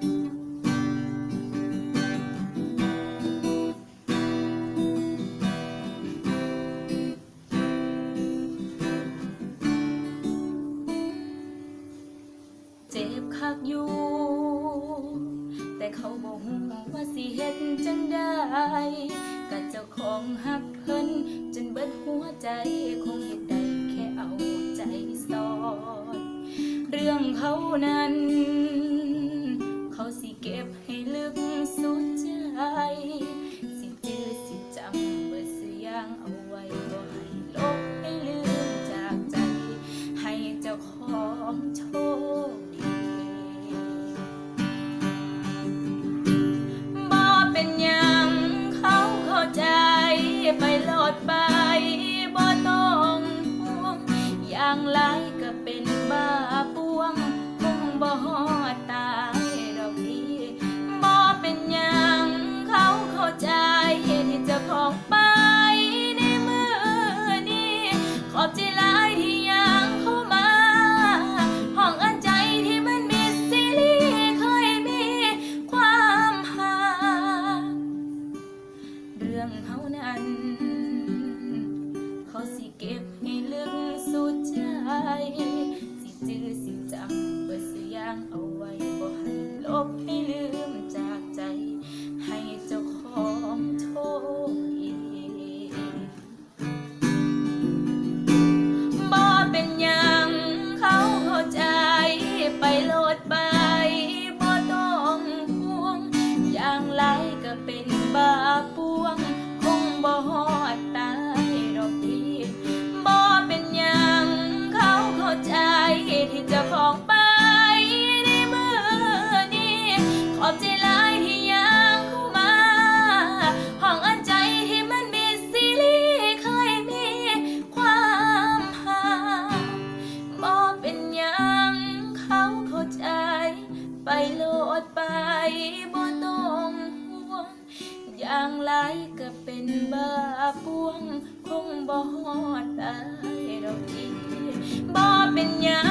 เจ็บคักอยู่ แต่เขาบอกว่าสิเฮ็ดจังได้กับเจ้าของหักเพิ่นจนเบิดหัวใจคงเฮ็ดได้แค่เอาใจสอนเรื่องเขานั้น ไปบ่ต้องห่วงอย่างไรก็เป็นบ้าปวงคงบ่ฮอดตายดอกดีบ่เป็นหยังเขาเข้าใจที่เจะของไปในมือนี้ขอบใจหลายที่ยังเข้ามาห้องอันใจที่มันมีซีรีส์เคยมีความหาเรื่องเขานั้น สิจื้อสิจำเบิดเสิยงเอาไว้บ่ให้ลบให้ลืมจากใจ ให้เจ้าของโชคดีบ่เป็นหยังเขาเข้าใจไปโลดไปบ่ต้องห่วงอย่างไรก็เป็น โลดไปบ่ต้องห่วง อย่างไรก็เป็นบ้าปวง คงบ่ฮอดตายดอกจีบ่เป็นหยั